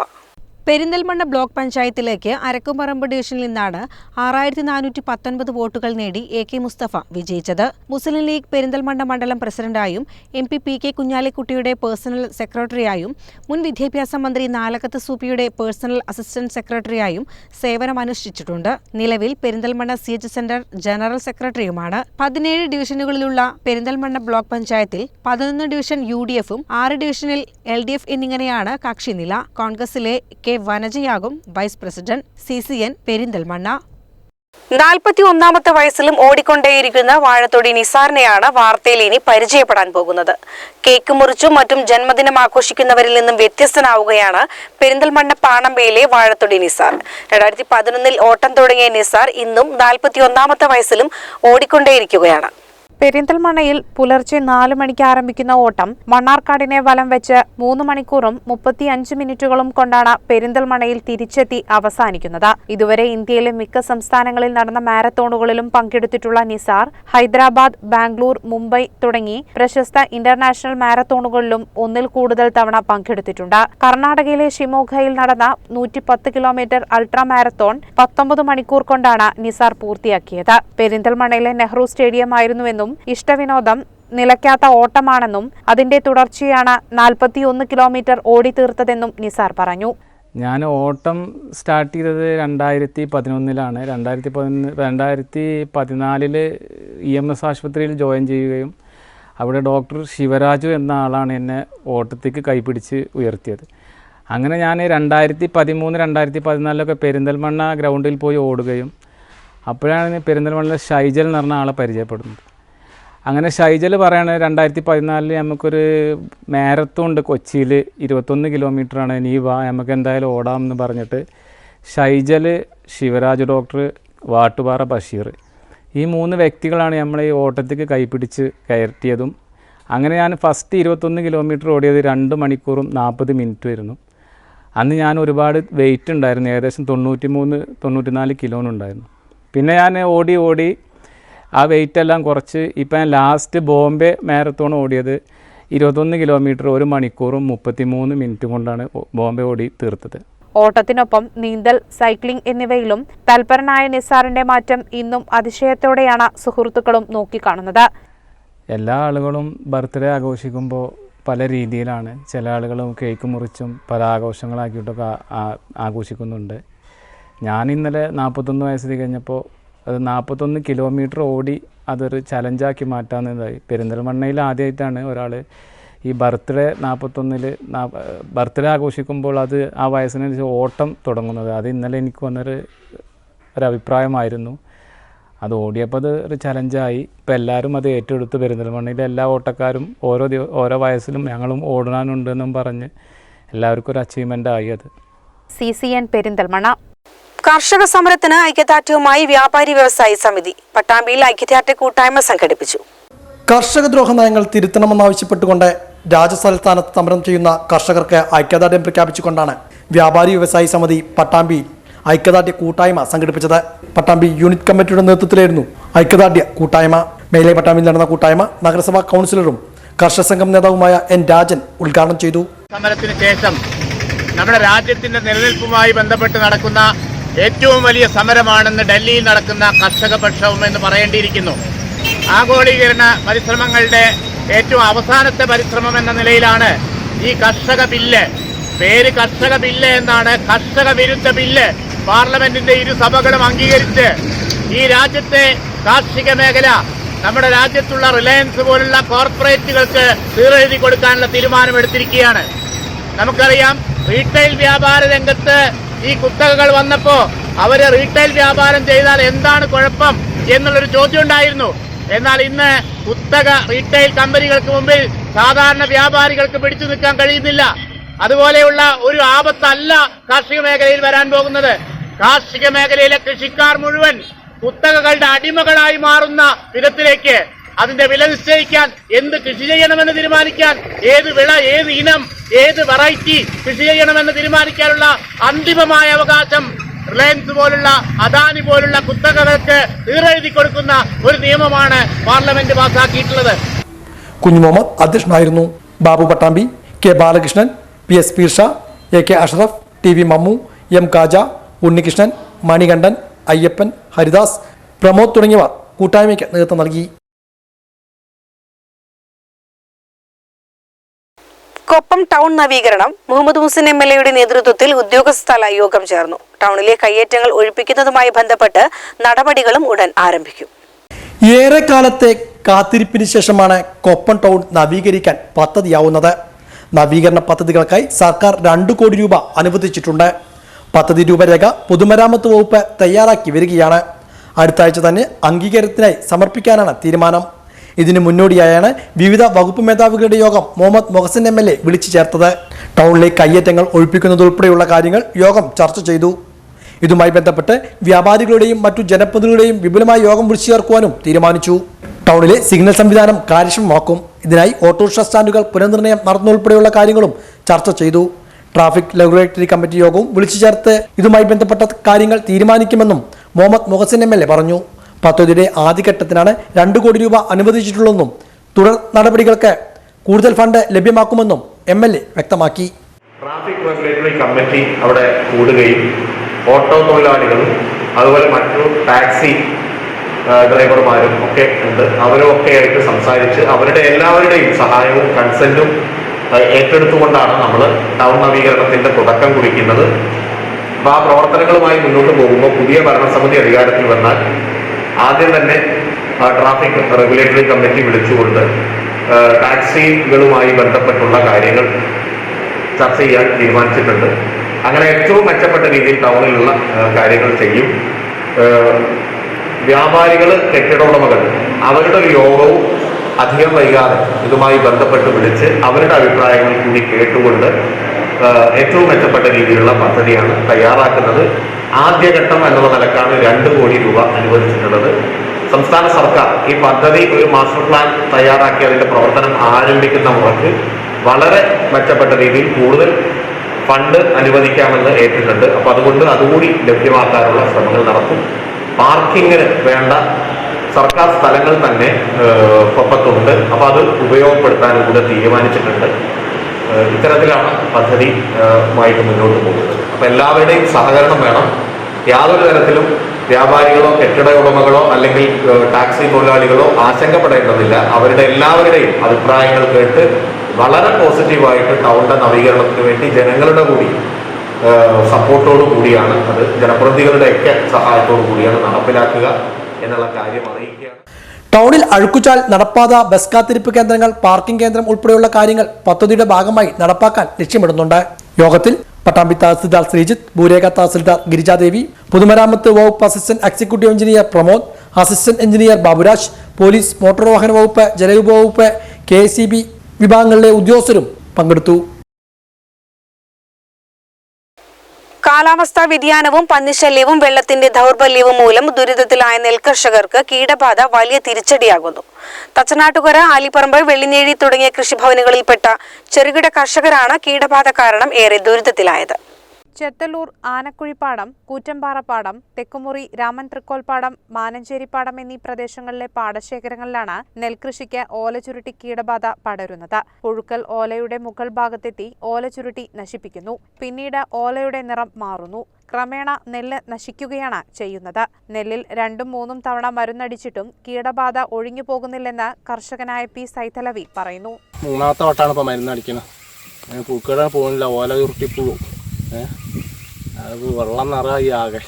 Perinthalmanna block പഞ്ചായത്തിലേക്ക് അരക്കുംപറമ്പ് ഡിവിഷനിൽ നിന്നാണ് ആറായിരത്തി നാനൂറ്റി പത്തൊൻപത് വോട്ടുകൾ നേടി എ കെ മുസ്തഫ വിജയിച്ചത്. മുസ്ലിം ലീഗ് പെരിന്തൽമണ്ണ മണ്ഡലം പ്രസിഡന്റായും എം പി പി കെ കുഞ്ഞാലിക്കുട്ടിയുടെ പേഴ്സണൽ സെക്രട്ടറിയായും മുൻ വിദ്യാഭ്യാസ മന്ത്രി നാലക്കത്ത് സൂപ്പിയുടെ പേഴ്സണൽ അസിസ്റ്റന്റ് സെക്രട്ടറിയായും സേവനമനുഷ്ഠിച്ചിട്ടുണ്ട് നിലവിൽ Perinthalmanna C H centre general സെക്രട്ടറിയുമാണ്. പതിനേഴ് ഡിവിഷനുകളിലുള്ള പെരിന്തൽമണ്ണ ബ്ലോക്ക് പഞ്ചായത്തിൽ പതിനൊന്ന് ഡിവിഷൻ യു ഡി എഫും ആറ് ഡിവിഷനിൽ എൽ ഡി എഫ് എന്നിങ്ങനെയാണ് കക്ഷിനില. കോൺഗ്രസിലെ K വനജയാകും vice president C C N Perinthalmanna. നാൽപ്പത്തി ഒന്നാമത്തെ വയസ്സിലും ഓടിക്കൊണ്ടേയിരിക്കുന്ന വാഴത്തൊടി നിസാറിനെയാണ് വാർത്തയിൽ ഇനി പരിചയപ്പെടാൻ പോകുന്നത്. കേക്ക് മുറിച്ചും മറ്റും ജന്മദിനം ആഘോഷിക്കുന്നവരിൽ നിന്നും വ്യത്യസ്തനാവുകയാണ് പെരിന്തൽമണ്ണ പാണമ്പയിലെ വാഴത്തൊടി നിസാർ. രണ്ടായിരത്തി പതിനൊന്നിൽ ഓട്ടം തുടങ്ങിയ നിസാർ ഇന്നും നാൽപ്പത്തി ഒന്നാമത്തെ വയസ്സിലും ഓടിക്കൊണ്ടേയിരിക്കുകയാണ്. പെരിന്തൽമണ്ണയിൽ പുലർച്ചെ നാല് മണിക്ക് ആരംഭിക്കുന്ന ഓട്ടം മണ്ണാർക്കാടിനെ വലം വെച്ച് മൂന്ന് മണിക്കൂറും മുപ്പത്തിയഞ്ച് മിനിറ്റുകളും കൊണ്ടാണ് പെരിന്തൽമണ്ണയിൽ തിരിച്ചെത്തി അവസാനിക്കുന്നത്. ഇതുവരെ ഇന്ത്യയിലെ മിക്ക സംസ്ഥാനങ്ങളിൽ നടന്ന മാരത്തോണുകളിലും പങ്കെടുത്തിട്ടുള്ള നിസാർ ഹൈദരാബാദ് ബാംഗ്ലൂർ മുംബൈ തുടങ്ങി പ്രശസ്ത ഇന്റർനാഷണൽ മാരത്തോണുകളിലും ഒന്നിൽ കൂടുതൽ തവണ പങ്കെടുത്തിട്ടുണ്ട്. കർണാടകയിലെ ഷിമോഗയിൽ നടന്ന നൂറ്റി പത്ത് കിലോമീറ്റർ അൾട്രാ മാരത്തോൺ പത്തൊമ്പത് മണിക്കൂർ കൊണ്ടാണ് നിസാർ പൂർത്തിയാക്കിയത്. പെരിന്തൽമണ്ണയിലെ നെഹ്റു സ്റ്റേഡിയം ആയിരുന്നുവെന്നും ഇഷ്ടവിനോദം നിലയ്ക്കാത്ത ഓട്ടമാണെന്നും അതിന്റെ തുടർച്ചയാണ് നാൽപ്പത്തിയൊന്ന് കിലോമീറ്റർ ഓടി തീർത്തതെന്നും നിസാർ പറഞ്ഞു. ഞാൻ ഓട്ടം സ്റ്റാർട്ട് ചെയ്തത് രണ്ടായിരത്തി പതിനൊന്നിലാണ്. രണ്ടായിരത്തി പതിനൊന്ന് രണ്ടായിരത്തി പതിനാലിൽ ഇ എം എസ് ആശുപത്രിയിൽ ജോയിൻ ചെയ്യുകയും അവിടെ ഡോക്ടർ ശിവരാജു എന്ന ആളാണ് എന്നെ ഓട്ടത്തേക്ക് കൈപിടിച്ച് ഉയർത്തിയത്. അങ്ങനെ ഞാൻ രണ്ടായിരത്തി പതിമൂന്ന് രണ്ടായിരത്തി പതിനാലിലൊക്കെ പെരിന്തൽമണ്ണ ഗ്രൗണ്ടിൽ പോയി ഓടുകയും അപ്പോഴാണ് പെരിന്തൽമണ്ണയിലെ ഷൈജൽ എന്ന് പറഞ്ഞ ആളെ പരിചയപ്പെടുന്നത്. അങ്ങനെ ഷൈജൽ പറയാണ് രണ്ടായിരത്തി പതിനാലിൽ നമുക്കൊരു മാരത്തോൺ ഉണ്ട് കൊച്ചിയിൽ ഇരുപത്തൊന്ന് കിലോമീറ്ററാണ് നീ വാ നമുക്ക് എന്തായാലും ഓടാം എന്ന് പറഞ്ഞിട്ട് ഷൈജൽ ശിവരാജ് ഡോക്ടർ വാട്ടുപാറ ബഷീർ ഈ മൂന്ന് വ്യക്തികളാണ് നമ്മളെ ഈ ഓട്ടത്തേക്ക് കൈപ്പിടിച്ച് കയറ്റിയതും. അങ്ങനെ ഞാൻ ഫസ്റ്റ് ഇരുപത്തൊന്ന് കിലോമീറ്റർ ഓടിയത് രണ്ട് മണിക്കൂറും നാൽപ്പത് മിനിറ്റ് ആയിരുന്നു. അന്ന് ഞാൻ ഒരുപാട് വെയിറ്റ് ഉണ്ടായിരുന്നു ഏകദേശം തൊണ്ണൂറ്റി മൂന്ന് തൊണ്ണൂറ്റി നാല് കിലോനുണ്ടായിരുന്നു പിന്നെ ഞാൻ ഓടി ഓടി ആ വെയിറ്റ് എല്ലാം കുറച്ച് ഇപ്പം ഞാൻ ലാസ്റ്റ് ബോംബെ മാരത്തോൺ ഓടിയത് ഇരുപത്തൊന്ന് കിലോമീറ്റർ ഒരു മണിക്കൂറും മുപ്പത്തി മൂന്ന് മിനിറ്റും കൊണ്ടാണ് ബോംബെ ഓടി തീർത്തത്. ഓട്ടത്തിനൊപ്പം നീന്തൽ സൈക്ലിംഗ് എന്നിവയിലും തൽപരനായ നിസാറിന്റെ മാറ്റം ഇന്നും അതിശയത്തോടെയാണ് സുഹൃത്തുക്കളും നോക്കിക്കാണുന്നത്. എല്ലാ ആളുകളും ബർത്ത്ഡേ ആഘോഷിക്കുമ്പോൾ പല രീതിയിലാണ്. ചില ആളുകളും കേക്ക് മുറിച്ചും പല ആഘോഷങ്ങളാക്കിയിട്ടൊക്കെ ആഘോഷിക്കുന്നുണ്ട്. ഞാൻ ഇന്നലെ നാൽപ്പത്തൊന്ന് വയസ്സ് തികഞ്ഞപ്പോൾ അത് നാൽപ്പത്തൊന്ന് കിലോമീറ്റർ ഓടി അതൊരു ചലഞ്ചാക്കി മാറ്റാവുന്നതായി പെരിന്തൽമണ്ണയിൽ ആദ്യമായിട്ടാണ് ഒരാൾ ഈ ബർത്ത്ഡേ നാൽപ്പത്തൊന്നിൽ ബർത്ത്ഡേ ആഘോഷിക്കുമ്പോൾ അത് ആ വയസ്സിനനുസരിച്ച് ഓട്ടം തുടങ്ങുന്നത്. അത് ഇന്നലെ എനിക്ക് വന്നൊരു ഒരു അഭിപ്രായമായിരുന്നു. അത് ഓടിയപ്പോൾ അത് ഒരു ചലഞ്ചായി ഇപ്പം എല്ലാവരും അത് ഏറ്റെടുത്ത്. പെരിന്തൽമണ്ണയിലെ എല്ലാ ഓട്ടക്കാരും ഓരോ ദിവസം ഓരോ വയസ്സിലും ഞങ്ങളും ഓടാനുണ്ടെന്നും പറഞ്ഞ് എല്ലാവർക്കും ഒരു അച്ചീവ്മെന്റ് ആയി അത്. സി സി എൻ പെരിന്തൽമണ്ണ കർഷക സമരത്തിന് ഐക്യദാർഢ്യവുമായി വ്യാപാരി വ്യവസായി സമിതി പട്ടാമ്പിയിൽ ഐക്യദാർഢ്യ കൂട്ടായ്മ സംഘടിപ്പിച്ചു. കർഷകദ്രോഹ നയങ്ങൾ തിരുത്തണമെന്നാവശ്യപ്പെട്ടുകൊണ്ട് രാജസ്ഥാനത്ത് സമരം ചെയ്യുന്ന കർഷകർക്ക് ഐക്യദാർഢ്യം പ്രഖ്യാപിച്ചുകൊണ്ടാണ് വ്യാപാരി വ്യവസായി സമിതി പട്ടാമ്പി ഐക്യദാർഢ്യ കൂട്ടായ്മ സംഘടിപ്പിച്ചത്. പട്ടാമ്പി യൂണിറ്റ് കമ്മിറ്റിയുടെ നേതൃത്വത്തിലായിരുന്നു ഐക്യദാർഢ്യ കൂട്ടായ്മ. മേലെ പട്ടാമ്പിയിൽ നടന്ന കൂട്ടായ്മ നഗരസഭാ കൗൺസിലറും കർഷക സംഘം നേതാവുമായ എൻ രാജൻ ഉദ്ഘാടനം ചെയ്തു. സമരത്തിന് ശേഷം നമ്മുടെ രാജ്യത്തിന്റെ നിലനിൽപ്പുമായി ബന്ധപ്പെട്ട് നടക്കുന്ന ഏറ്റവും വലിയ സമരമാണെന്ന് ഡൽഹിയിൽ നടക്കുന്ന കർഷക പ്രക്ഷോഭം എന്ന് പറയേണ്ടിയിരിക്കുന്നു. ആഗോളീകരണ പരിശ്രമങ്ങളുടെ ഏറ്റവും അവസാനത്തെ പരിശ്രമം എന്ന നിലയിലാണ് ഈ കർഷക ബില്ല്. പേര് കർഷക ബില്ല് എന്നാണ് കർഷക വിരുദ്ധ ബില്ല്. പാർലമെന്റിന്റെ ഇരു സഭകളും അംഗീകരിച്ച് ഈ രാജ്യത്തെ കാർഷിക മേഖല നമ്മുടെ രാജ്യത്തുള്ള റിലയൻസ് പോലുള്ള കോർപ്പറേറ്റുകൾക്ക് തീറെഴുതി കൊടുക്കാനുള്ള തീരുമാനമെടുത്തിരിക്കുകയാണ്. നമുക്കറിയാം റീറ്റെയിൽ വ്യാപാര രംഗത്ത് ഈ കുത്തകകൾ വന്നപ്പോ അവർ റീറ്റെയിൽ വ്യാപാരം ചെയ്താൽ എന്താണ് കുഴപ്പം എന്നുള്ളൊരു ചോദ്യം ഉണ്ടായിരുന്നു എന്നാൽ ഇന്ന് കുത്തക റീറ്റെയിൽ കമ്പനികൾക്ക് മുമ്പിൽ സാധാരണ വ്യാപാരികൾക്ക് പിടിച്ചു നിൽക്കാൻ കഴിയുന്നില്ല. അതുപോലെയുള്ള ഒരു ആപത്തല്ല കാർഷിക മേഖലയിൽ വരാൻ പോകുന്നത്. കാർഷിക മേഖലയിലെ കൃഷിക്കാർ മുഴുവൻ കുത്തകകളുടെ അടിമകളായി മാറുന്ന വിധത്തിലേക്ക് അതിന്റെ വില നിശ്ചയിക്കാൻ എന്ത് കൃഷി ചെയ്യണമെന്ന് തീരുമാനിക്കാൻ ഏത് വിള ഏത് ഇനം ഏത് വെറൈറ്റി കൃഷി ചെയ്യണമെന്ന് തീരുമാനിക്കാനുള്ള അന്തിമമായ അവകാശം റിലയൻസ് പോലുള്ള അദാനി പോലുള്ള കുത്തകകൾക്ക് തീരെഴുതി കൊടുക്കുന്ന ഒരു നിയമമാണ് പാർലമെന്റ് പാസാക്കിയിട്ടുള്ളത്. കുഞ്ഞു മുഹമ്മദ് അധ്യക്ഷനായിരുന്നു. Babu Pattambi K Balakrishnan P S Peersha A K Ashraf T V Mammu M Kaja Unnikrishnan Manikandan Ayyappan Haridas Pramod തുടങ്ങിയവർ കൂട്ടായ്മയ്ക്ക് നേതൃത്വം നൽകി. കൊപ്പം ടൗൺ നവീകരണം. മുഹമ്മദ് മുസിൻ എം എൽ എയുടെ നേതൃത്വത്തിൽ ഉദ്യോഗസ്ഥല യോഗം ചേർന്നു. ടൗണിലെ കയ്യേറ്റങ്ങൾ ഒഴിപ്പിക്കുന്നതുമായി ബന്ധപ്പെട്ട് നടപടികളും ഉടൻ ആരംഭിക്കും. ഏറെക്കാലത്തെ കാത്തിരിപ്പിന് ശേഷമാണ് കൊപ്പം ടൗൺ നവീകരിക്കാൻ പദ്ധതിയാവുന്നത്. നവീകരണ പദ്ധതികൾക്കായി സർക്കാർ രണ്ടു കോടി രൂപ അനുവദിച്ചിട്ടുണ്ട്. പദ്ധതി രൂപരേഖ പൊതുമരാമത്ത് വകുപ്പ് തയ്യാറാക്കി വരികയാണ്. അടുത്ത ആഴ്ച തന്നെ അംഗീകാരത്തിനായി സമർപ്പിക്കാനാണ് തീരുമാനം. ഇതിനു മുന്നോടിയായാണ് വിവിധ വകുപ്പ് മേധാവികളുടെ യോഗം Muhammad Mohsin M L A വിളിച്ചു ചേർത്തത്. ടൗണിലെ കയ്യേറ്റങ്ങൾ ഒഴിപ്പിക്കുന്നതുൾപ്പെടെയുള്ള കാര്യങ്ങൾ യോഗം ചർച്ച ചെയ്തു. ഇതുമായി ബന്ധപ്പെട്ട് വ്യാപാരികളുടെയും മറ്റു ജനപ്രതിനിധികളുടെയും വിപുലമായ യോഗം വിളിച്ചു ചേർക്കുവാനും തീരുമാനിച്ചു. ടൗണിലെ സിഗ്നൽ സംവിധാനം കാര്യക്ഷമമാക്കും. ഇതിനായി ഓട്ടോറിക്ഷ സ്റ്റാൻഡുകൾ പുനർനിർണയം നടന്നുൾപ്പെടെയുള്ള കാര്യങ്ങളും ചർച്ച ചെയ്തു. ട്രാഫിക് റെഗുലേറ്ററി കമ്മിറ്റി യോഗവും വിളിച്ചു ചേർത്ത് ഇതുമായി ബന്ധപ്പെട്ട കാര്യങ്ങൾ തീരുമാനിക്കുമെന്നും Muhammad Muhsin M L A പറഞ്ഞു. പദ്ധതിയുടെ ആദ്യഘട്ടത്തിനാണ് രണ്ട് കോടി രൂപ അനുവദിച്ചിട്ടുള്ളതെന്നും തുടർ നടപടികൾക്ക് കൂടുതൽ ഫണ്ട് ലഭ്യമാക്കുമെന്നും എം എൽ എ വ്യക്തമാക്കി. ട്രാഫിക് റെഗുലേറ്ററി കമ്മിറ്റി അവിടെ കൂടുകയും ഓട്ടോ തൊഴിലാളികളും അതുപോലെ മറ്റു ടാക്സി ഡ്രൈവർമാരും ഒക്കെ ഉണ്ട്. അവരും ഒക്കെ ആയിട്ട് സംസാരിച്ച് അവരുടെ എല്ലാവരുടെയും സഹായവും കൺസെന്റും ഏറ്റെടുത്തുകൊണ്ടാണ് നമ്മൾ ടൗൺ നവീകരണത്തിന്റെ തുടക്കം കുറിക്കുന്നത്. അപ്പോൾ ആ പ്രവർത്തനങ്ങളുമായി മുന്നോട്ട് പോകുമ്പോൾ പുതിയ ഭരണസമിതി അധികാരത്തിൽ വന്നാൽ ആദ്യം തന്നെ ട്രാഫിക് റെഗുലേറ്ററി കമ്മിറ്റി വിളിച്ചുകൊണ്ട് ടാക്സികളുമായി ബന്ധപ്പെട്ടുള്ള കാര്യങ്ങൾ ചർച്ച ചെയ്യാൻ തീരുമാനിച്ചിട്ടുണ്ട്. അങ്ങനെ ഏറ്റവും മെച്ചപ്പെട്ട രീതിയിൽ ടൗണിലുള്ള കാര്യങ്ങൾ ചെയ്യും. വ്യാപാരികൾ കെട്ടിട ഉടമകൾ അവരുടെ ഒരു യോഗവും അധികം വൈകാതെ ഇതുമായി ബന്ധപ്പെട്ട് വിളിച്ച് അവരുടെ അഭിപ്രായങ്ങൾ കൂടി കേട്ടുകൊണ്ട് ഏറ്റവും മെച്ചപ്പെട്ട രീതിയിലുള്ള പദ്ധതിയാണ് തയ്യാറാക്കുന്നത്. ആദ്യഘട്ടം എന്നുള്ള നിലക്കാണ് രണ്ട് കോടി രൂപ അനുവദിച്ചിട്ടുള്ളത്. സംസ്ഥാന സർക്കാർ ഈ പദ്ധതി ഒരു മാസ്റ്റർ പ്ലാൻ തയ്യാറാക്കി അതിന്റെ പ്രവർത്തനം ആരംഭിക്കുന്ന മുറയ്ക്ക് വളരെ മെച്ചപ്പെട്ട രീതിയിൽ കൂടുതൽ ഫണ്ട് അനുവദിക്കാമെന്ന് ഏറ്റിട്ടുണ്ട് അപ്പോൾ അതുകൊണ്ട് അതുകൂടി ലഭ്യമാക്കാനുള്ള ശ്രമങ്ങൾ നടത്തും പാർക്കിങ്ങിന് വേണ്ട സർക്കാർ സ്ഥലങ്ങൾ തന്നെ ഒപ്പത്തുണ്ട് അപ്പോൾ അത് ഉപയോഗപ്പെടുത്താനും കൂടെ തീരുമാനിച്ചിട്ടുണ്ട്. ഇത്തരത്തിലാണ് പദ്ധതി മുന്നോട്ട് പോകുന്നത്. അപ്പൊ എല്ലാവരുടെയും സഹകരണം വേണം. യാതൊരു തരത്തിലും വ്യാപാരികളോ കെട്ടിട ഉടമകളോ അല്ലെങ്കിൽ ടാക്സി തൊഴിലാളികളോ ആശങ്കപ്പെടേണ്ടതില്ല. അവരുടെ എല്ലാവരുടെയും അഭിപ്രായങ്ങൾ കേട്ട് വളരെ പോസിറ്റീവായിട്ട് ടൗണിന്റെ നവീകരണത്തിന് വേണ്ടി ജനങ്ങളുടെ കൂടി സപ്പോർട്ടോട് കൂടിയാണ് അത്. ജനപ്രതിനിധികളുടെയൊക്കെ സഹായത്തോടു കൂടിയാണ് നടപ്പിലാക്കുക എന്നുള്ള കാര്യം അറിയിക്കുകയാണ്. ടൗണിൽ അഴുക്കുചാൽ നടപ്പാത ബസ് കാത്തിരിപ്പ് കേന്ദ്രങ്ങൾ പാർക്കിംഗ് കേന്ദ്രം ഉൾപ്പെടെയുള്ള കാര്യങ്ങൾ പദ്ധതിയുടെ ഭാഗമായി നടപ്പാക്കാൻ ലക്ഷ്യമിടുന്നുണ്ട്. യോഗത്തിൽ പട്ടാമ്പി തഹസിൽദാർ ശ്രീജിത്ത് ഭൂരേഖ തഹസിൽദാർ ഗിരിജാദേവി പൊതുമരാമത്ത് വകുപ്പ് assistant executive engineer Pramod assistant engineer Baburaj police motor വാഹന വകുപ്പ് ജലവിഭവ വകുപ്പ് കെ വിഭാഗങ്ങളിലെ ഉദ്യോഗസ്ഥരും പങ്കെടുത്തു. കാലാവസ്ഥാ വ്യതിയാനവും പന്നിശല്യവും വെള്ളത്തിന്റെ ദൗർബല്യവും മൂലം ദുരിതത്തിലായ നെൽകർഷകർക്ക് കീടബാധ വലിയ തിരിച്ചടിയാകുന്നു. തച്ചനാട്ടുകര ആലിപ്പറമ്പ് വെള്ളിനേഴി തുടങ്ങിയ കൃഷിഭവനുകളിൽപ്പെട്ട ചെറുകിട കർഷകരാണ് കീടബാധ കാരണം ഏറെ ദുരിതത്തിലായത്. ചെത്തല്ലൂർ ആനക്കുഴിപ്പാടം കൂറ്റമ്പാറപ്പാടം തെക്കുമുറി രാമൻ തൃക്കോൽപ്പാടം മാനഞ്ചേരിപ്പാടം എന്നീ പ്രദേശങ്ങളിലെ പാടശേഖരങ്ങളിലാണ് നെൽകൃഷിക്ക് ഓലചുരുട്ടി കീടബാധ പടരുന്നത്. പുഴുക്കൽ ഓലയുടെ മുകൾ ഭാഗത്തെത്തി ഓലചുരുട്ടി നശിപ്പിക്കുന്നു. പിന്നീട് ഓലയുടെ നിറം മാറുന്നു. ക്രമേണ നെല്ല് നശിക്കുകയാണ് ചെയ്യുന്നത്. നെല്ലിൽ രണ്ടും മൂന്നും തവണ മരുന്നടിച്ചിട്ടും കീടബാധ ഒഴിഞ്ഞു പോകുന്നില്ലെന്ന് കർഷകനായ പി സൈതലവി പറയുന്നു. മൂന്നാമത്തെ വട്ടാണ് ഇപ്പോൾ മരുന്നടിക്കുന്നത് പൂക്കളാണ് പോകുന്നില്ല ഓല ചുരുട്ടി ഏഹ് അത് വെള്ളം നിറയായി ആകെ.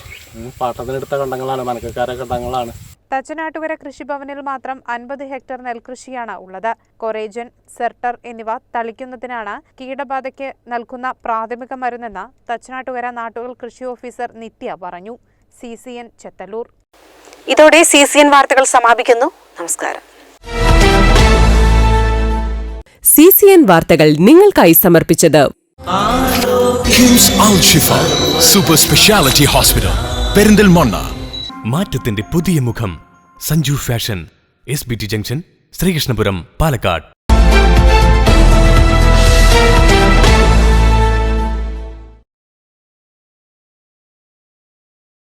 പാട്ടത്തിനെടുത്ത കണ്ടങ്ങളാണ് മനക്കക്കാരെ കണ്ടങ്ങളാണ്. തച്ചനാട്ടുകര കൃഷിഭവനിൽ മാത്രം അൻപത് ഹെക്ടർ നെൽകൃഷിയാണ് ഉള്ളത്. കൊറേജൻ സെർട്ടർ എന്നിവ തളിക്കുന്നതിനാണ് കീടബാധയ്ക്ക് നൽകുന്ന പ്രാഥമിക മരുന്നെന്ന് തച്ചനാട്ടുകര നാട്ടുകൾ കൃഷി ഓഫീസർ നിത്യ പറഞ്ഞു. C C N Chethallur. ഇതോടെ സി സി എൻ വാർത്തകൾ സമാപിക്കുന്നു. നമസ്കാരം. സി സി എൻ വാർത്തകൾ നിങ്ങൾക്കായി സമർപ്പിച്ചത് KIMS Al Shifa super speciality hospital Perinthalmanna മാറ്റത്തിന്റെ പുതിയ മുഖം. Sanju fashion S B T junction Sreekrishnapuram Palakkad.